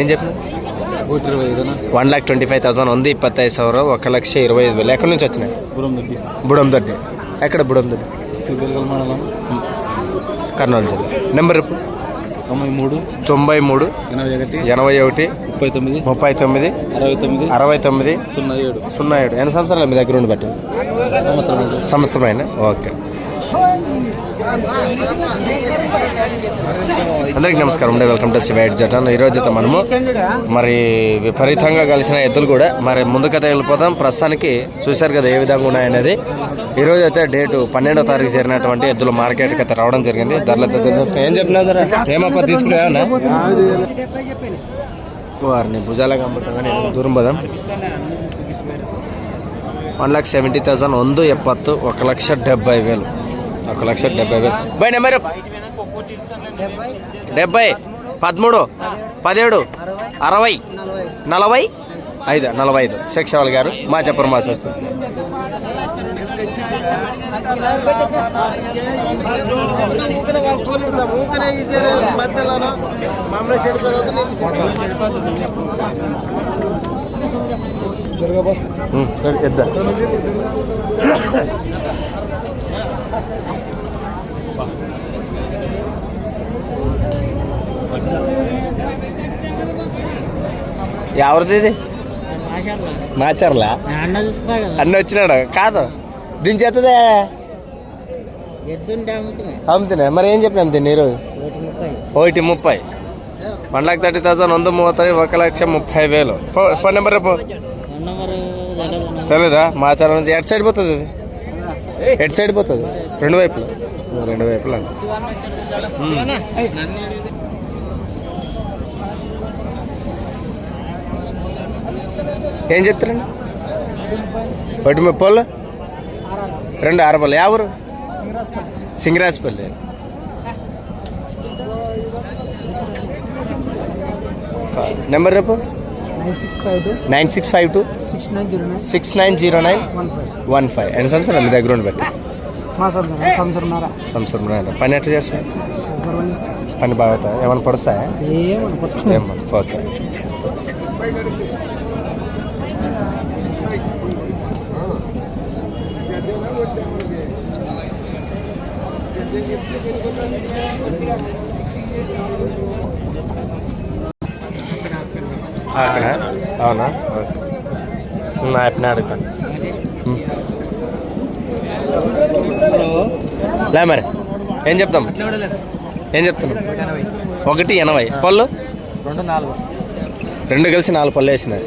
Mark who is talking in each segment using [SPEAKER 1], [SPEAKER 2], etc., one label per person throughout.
[SPEAKER 1] ఏం చెప్పిన one lakh twenty five thousand ఉంది ఇప్పత్తైదు ಸಾವಿರ ఒక లక్ష ఇరవై ఐదు వేలు. ఎక్కడి నుంచి వచ్చినాయి? బుడందొడ్డి. ఎక్కడ
[SPEAKER 2] బుడందొడ్డి?
[SPEAKER 1] కర్నూలు జిల్లా. నెంబర్
[SPEAKER 2] తొంభై మూడు
[SPEAKER 1] తొంభై మూడు
[SPEAKER 2] ఎనభై ఒకటి
[SPEAKER 1] ఎనభై ఒకటి
[SPEAKER 2] ముప్పై తొమ్మిది
[SPEAKER 1] ముప్పై తొమ్మిది
[SPEAKER 2] అరవై తొమ్మిది
[SPEAKER 1] అరవై తొమ్మిది
[SPEAKER 2] సున్నా ఏడు.
[SPEAKER 1] సున్నా ఏడు. ఎన్ని సంవత్సరాలు మీ దగ్గర ఉండి బట్టి
[SPEAKER 2] సంవత్సరం
[SPEAKER 1] సంవత్సరమైన ఓకే. అందరికి నమస్కారం అండి. వెల్కమ్ టు సివైట్ జటన్ ఈరోజు అయితే మనము మరి విపరీతంగా కలిసిన ఎద్దులు కూడా మరి ముందుకైతే వెళ్ళిపోతాం ప్రస్తుతానికి చూశారు కదా ఏ విధంగా ఉన్నాయనేది. ఈరోజు అయితే డేటు పన్నెండో తారీఖు జరిగినటువంటి ఎద్దులు మార్కెట్కి అయితే రావడం జరిగింది. ధరలు అయితే ఏం చెప్పినా ఏమప్ప తీసుకున్నా వారిని భుజాలకు అమ్ముతాం కానీ దూరం పదాం. వన్ ల్యాక్ సెవెంటీ థౌసండ్ వంద ఎప్పత్తు ఒక లక్ష డెబ్బై వేలు. ఒక లక్ష డెబ్బై వేలు. By number. డెబ్బై పదమూడు పదిహేడు అరవై నలభై ఐదు నలభై ఐదు. శిక్షవాల్ గారు మా చెప్పరు మా సార్ ఇద్దాం. ఎవరిది ఇది? మాచర్లా.
[SPEAKER 3] అన్న
[SPEAKER 1] వచ్చినాడు. కాదు.
[SPEAKER 3] ఎద్దుంటే అమ్ముతున్నాయి
[SPEAKER 1] అమ్ముతున్నా. మరి ఏం చెప్పినా అమ్ముతున్నా ఈరోజు
[SPEAKER 3] ఒకటి ముప్పై.
[SPEAKER 1] వన్ లాక్ థర్టీ థౌసండ్ వంద మూవై ఒక లక్ష ముప్పై వేలు. ఫోన్ నెంబర్ రేపు తెలీదా? మాచారం నుంచి ఎటు సైడ్ పోతుంది ఇది? ఎటు సైడ్ పోతుంది? రెండు వైపులా. రెండు వైపులా. ఏం చెప్తారండి? ఒకటి ముప్పై వాళ్ళు రెండు అరపల్లి ఎవరు సింగరాజపల్లి. నెంబర్ రేపు
[SPEAKER 3] nine six five two.
[SPEAKER 1] Six
[SPEAKER 3] nine zero nine
[SPEAKER 1] six nine zero nine
[SPEAKER 3] one five.
[SPEAKER 1] ఎన్ని సంవత్సరాలు? మీ దగ్గర ఉండి బట్టి
[SPEAKER 3] మా సంవత్సరం
[SPEAKER 1] సంవత్సరం పని ఎట్లా చేస్తాయి పని బాగా ఏమైనా పడుస్తాయా? ఓకే అక్కడ? అవునా? నా యాప్ని అడుగుతాను లే మరి ఏం చెప్తాం? ఏం చెప్తున్నాం? ఒకటి ఎనభై. పళ్ళు?
[SPEAKER 2] రెండు నాలుగు
[SPEAKER 1] రెండు కలిసి నాలుగు పళ్ళు వేసినాయి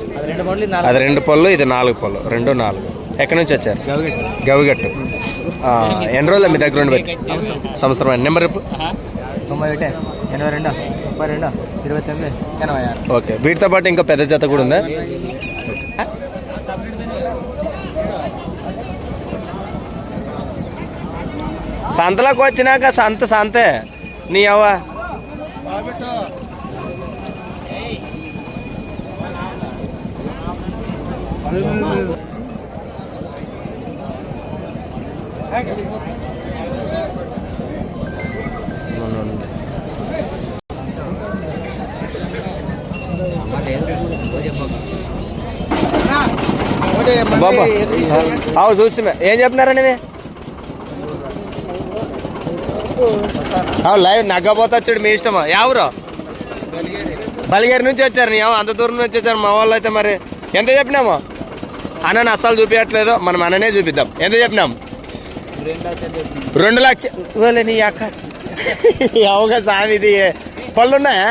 [SPEAKER 2] అది రెండు
[SPEAKER 1] పళ్ళు ఇది నాలుగు పళ్ళు. రెండు నాలుగు. ఎక్కడి నుంచి వచ్చారు? గవిగట్టు. ఎన్ని రోజులు మీ దగ్గర ఉండి పెట్టి సంవత్సరం నెంబర్ రేపు
[SPEAKER 2] తొంభై ఒకటి ఎనభై రెండు ముప్పై రెండు ఇరవై తొమ్మిది ఎనభై ఆరు.
[SPEAKER 1] ఓకే. వీటితో పాటు ఇంకా పెద్ద జత కూడా ఉందా? సంతలోకి వచ్చినాక సంత సంతే. నీ అవ్వ. బాబా. అవు చూస్తున్నా. ఏం చెప్పినారని అవు లైవ్ నగ్గపోతా వచ్చాడు మీ ఇష్టమా. ఎవరు? బలిగేరి నుంచి వచ్చారు నీ అంత దూరం నుంచి వచ్చారు మా వాళ్ళు అయితే మరి. ఎంత చెప్పినాము? అన్నని అస్సలు చూపించట్లేదు మనం అన్ననే చూపిద్దాం. ఎంత చెప్పినాం? రెండు లక్షలు నీ అక్క. అవుగా సామి ఇది పళ్ళు ఉన్నాయా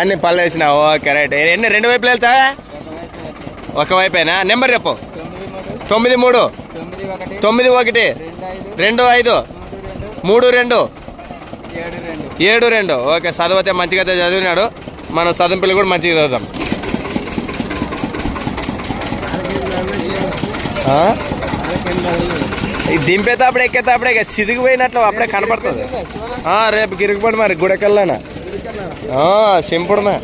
[SPEAKER 1] అన్ని పళ్ళు వేసినావు ఓకే ఎన్ని రెండు వైపులు వెళ్తా ఒకవైపేనా నెంబర్ చెప్పు. తొమ్మిది మూడు. తొమ్మిది ఒకటి. రెండు ఐదు. మూడు రెండు. ఏడు రెండు. ఓకే చదివితే మంచిగా అయితే చదివినాడు. మన చదువు కూడా మంచిగా చదువుతాం దింపేటప్పుడే ఎక్కేటప్పుడే ఇక సిదిగిపోయినట్లు అప్పుడే కనపడుతుంది. ఆ, రేపు గిరిగిపడి మరి గుడకెళ్ళానా? సింపుడమే.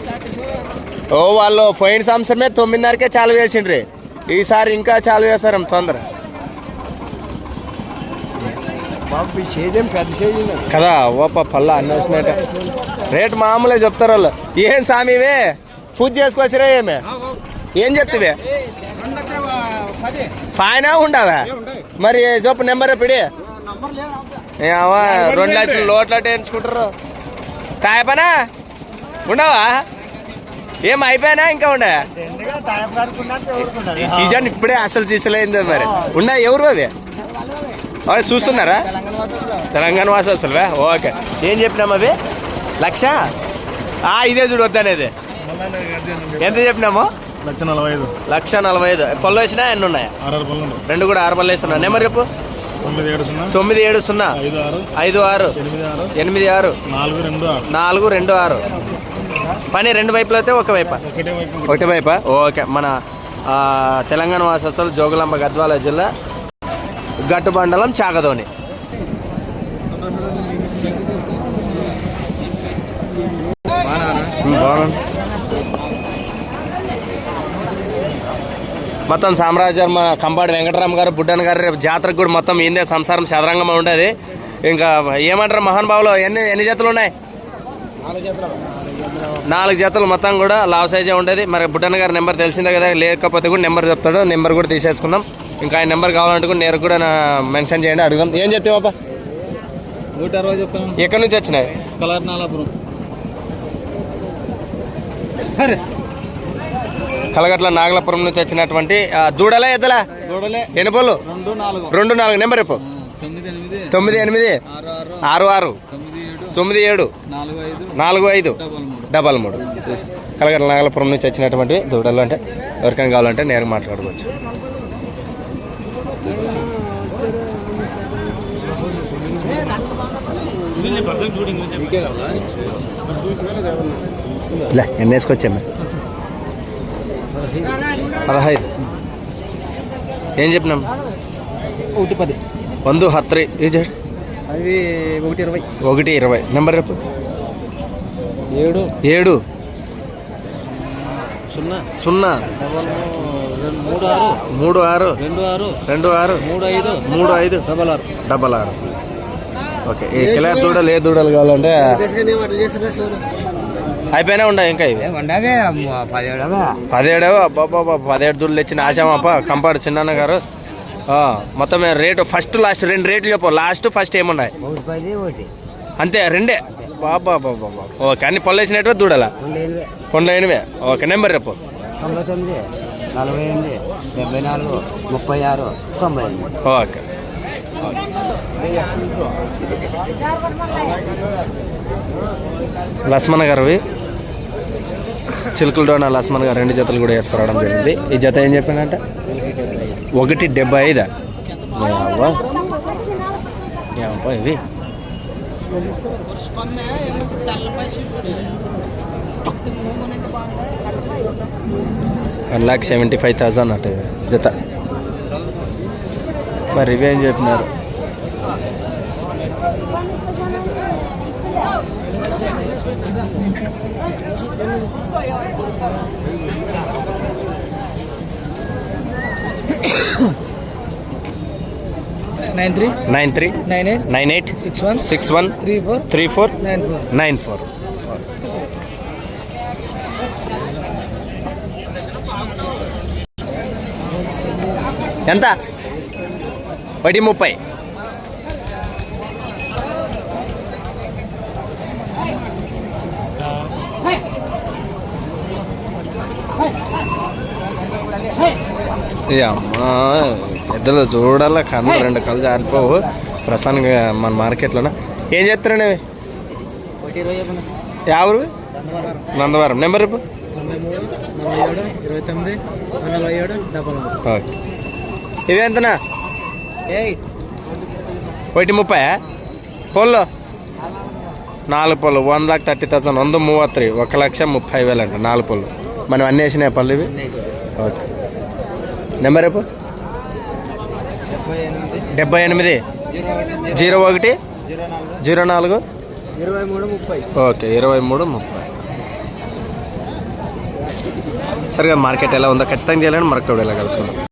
[SPEAKER 1] ఓ వాళ్ళు పోయిన సంవత్సరమే తొమ్మిదిన్నరకే చాలు చేసిండ్రి. ఈసారి ఇంకా చాలు చేస్తారు తొందర. కదా ఓప పళ్ళ అన్నీ వచ్చినట్ట. రేట్ మామూలే చెప్తారు వాళ్ళు. ఏం సామివే పూజ చేసుకోవచ్చురా ఏమే? ఏం చెప్తివే? ఫైనా ఉండవా మరి చెప్పు నెంబర్ ఎప్పుడు ఏవా రెండు లక్షలు లోట్లట్టు ఎంచుకుంటారు కాయపనా ఉండవా? ఏం అయిపోయినా ఇంకా ఉండే? ఈ సీజన్ ఇప్పుడే అసలు సీసలైంది మరి. ఉన్నాయి ఎవరు అవి? అవి చూస్తున్నారా? తెలంగాణ వాసస్తులవే ఓకే. ఏం చెప్పినాము అవి? లక్ష? ఆ, ఇదే చూడు వద్దనేది. ఎంత చెప్పినాము?
[SPEAKER 4] లక్ష నలభై ఐదు
[SPEAKER 1] లక్ష నలభై ఐదు పళ్ళు వేసినా ఎన్ని ఉన్నాయి?
[SPEAKER 4] ఆరు ఉన్నాయి.
[SPEAKER 1] రెండు కూడా ఆరు పళ్ళు వేస్తున్నా నెంబర్ చెప్పు.
[SPEAKER 4] తొమ్మిది ఏడు సున్నా. ఐదు ఆరు. ఎనిమిది ఆరు. నాలుగు రెండు ఆరు.
[SPEAKER 1] పని రెండు వైపులు అయితే ఒక వైపా.
[SPEAKER 4] ఒకటే వైపు.
[SPEAKER 1] ఒకటి వైపా? ఓకే. మన తెలంగాణ వాసస్తులు జోగులాంబ గద్వాల జిల్లా గట్టు మండలం చాగదోని. బాగున్నాను మొత్తం సామ్రాజ్యం మన కంపాడి వెంకటరామ గారు బుడ్డన్ గారు రేపు జాతరకు కూడా మొత్తం ఏందే సంసారం చదరంగం ఉండేది. ఇంకా ఏమంటారు మహానుభావులు ఎన్ని ఎన్ని జతలు ఉన్నాయి? నాలుగు జతలు మొత్తం కూడా లావ్ సైజే ఉండేది. మరి బుడ్డన్న గారి నెంబర్ తెలిసిందే కదా లేకపోతే కూడా నెంబర్ చెప్తాడు. నెంబర్ కూడా తీసేసుకుందాం. ఇంకా ఆయన నెంబర్ కావాలంటే కూడా నేరు కూడా మెన్షన్ చేయండి అడుగుదాం. ఏం చెప్తావు బాబా
[SPEAKER 2] నూట అరవై చెప్తాను.
[SPEAKER 1] ఎక్కడి నుంచి వచ్చినాయి?
[SPEAKER 2] కలర్ నాలాపురం.
[SPEAKER 1] కలగట్ల నాగలపురం నుంచి వచ్చినటువంటి ఆ, దూడలా ఎద్దలా?
[SPEAKER 2] గోడలే
[SPEAKER 1] ఎనుపలు
[SPEAKER 2] రెండు నాలుగు.
[SPEAKER 1] రెండు నాలుగు. నెంబర్ చెప్పు.
[SPEAKER 2] తొమ్మిది ఎనిమిది. ఆరు ఆరు. తొమ్మిది ఏడు. నాలుగు ఐదు. డబల్ మూడు.
[SPEAKER 1] డబల్ మూడు. చూసి కలగట్ల నాగలపురం నుంచి వచ్చినటువంటి దూడలు అంటే ఎవరికైనా కావాలంటే నేరుగా మాట్లాడుకోవచ్చు. లే ఎన్ని వేసుకొచ్చాము? పదహైదు. ఏం చెప్పినాం?
[SPEAKER 2] ఒకటి పది.
[SPEAKER 1] వందు హత్రి. ఇది
[SPEAKER 2] అవి ఒకటి ఇరవై.
[SPEAKER 1] ఒకటి ఇరవై. నెంబర్ రేపు
[SPEAKER 2] ఏడు.
[SPEAKER 1] ఏడు.
[SPEAKER 2] సున్నా.
[SPEAKER 1] సున్నా.
[SPEAKER 2] మూడు ఆరు.
[SPEAKER 1] మూడు ఆరు.
[SPEAKER 2] రెండు ఆరు.
[SPEAKER 1] రెండు ఆరు.
[SPEAKER 2] మూడు ఐదు.
[SPEAKER 1] మూడు ఐదు.
[SPEAKER 2] డబల్ ఆరు.
[SPEAKER 1] డబల్ ఆరు. ఓకే. ఈ కిలా దూడలు ఏ దూడలు కావాలంటే అయిపోయినా ఉండవు ఇంకా ఇవి.
[SPEAKER 2] పదిహేడవే
[SPEAKER 1] పదిహేడు అబ్బాబా పదిహేడు దూడలు తెచ్చిన ఆశామప్ప కంపాడు చిన్న గారు. మొత్తం రేటు ఫస్ట్ లాస్ట్ రెండు రేట్లు చెప్పు లాస్ట్ ఫస్ట్ ఏమున్నాయి? అంతే రెండే. బాబా బాబా ఓకే అన్ని పళ్ళు వేసినట్టు దూడలా? పండ్లు అయినవే ఓకే నెంబర్ రేపు
[SPEAKER 2] తొంభై తొమ్మిది నలభై ఎనిమిది డెబ్బై నాలుగు ముప్పై ఆరు తొంభై ఎనిమిది.
[SPEAKER 1] ఓకే. లక్ష్మణ్ చిలుకలతో చిలుకలతోన లక్ష్మణ్ గారు రెండు జతలు కూడా వేసుకురావడం జరిగింది. ఈ జత ఏం చెప్పానంటే ఒకటి డెబ్బై ఐదా? యావ్వా. ఇవి. One lakh seventy five thousand అట జత. మరి ఇవేం చెప్పినారు?
[SPEAKER 2] Nine three
[SPEAKER 1] nine three
[SPEAKER 2] nine eight
[SPEAKER 1] nine eight
[SPEAKER 2] six one
[SPEAKER 1] six one
[SPEAKER 2] three four
[SPEAKER 1] three four
[SPEAKER 2] nine four
[SPEAKER 1] nine four ఎంత? ఒకటి ముప్పై. అమ్మా పెద్దలు చూడాల కన్ను రెండు కళ్ళు జారిపోవు. ప్రస్తుతానికి మన మార్కెట్లోన? ఏం
[SPEAKER 2] చెప్పండి
[SPEAKER 1] ఎవరు నందవరం. నెంబర్
[SPEAKER 2] మూడు
[SPEAKER 1] ఓకే. ఇవి ఎంతనా? ఒకటి ముప్పై పొల్లు? నాలుగు పళ్ళు. One lakh thirty thousand. వంద మూవత్తి ఒక లక్ష ముప్పై వేలు అంట. నాలుగు పళ్ళు. మనం అన్నీ వేసినాయి పళ్ళు ఇవి? ఓకే. నెంబర్ రేపు
[SPEAKER 2] డెబ్బై ఎనిమిది. జీరో ఒకటి.
[SPEAKER 1] జీరో నాలుగు.
[SPEAKER 2] ఇరవై మూడు ముప్పై
[SPEAKER 1] ఓకే ఇరవై మూడు ముప్పై. సరిగా మార్కెట్ ఎలా ఉందో ఖచ్చితంగా చేయాలని మరొక వీడియోలో కలుసుకుందాం.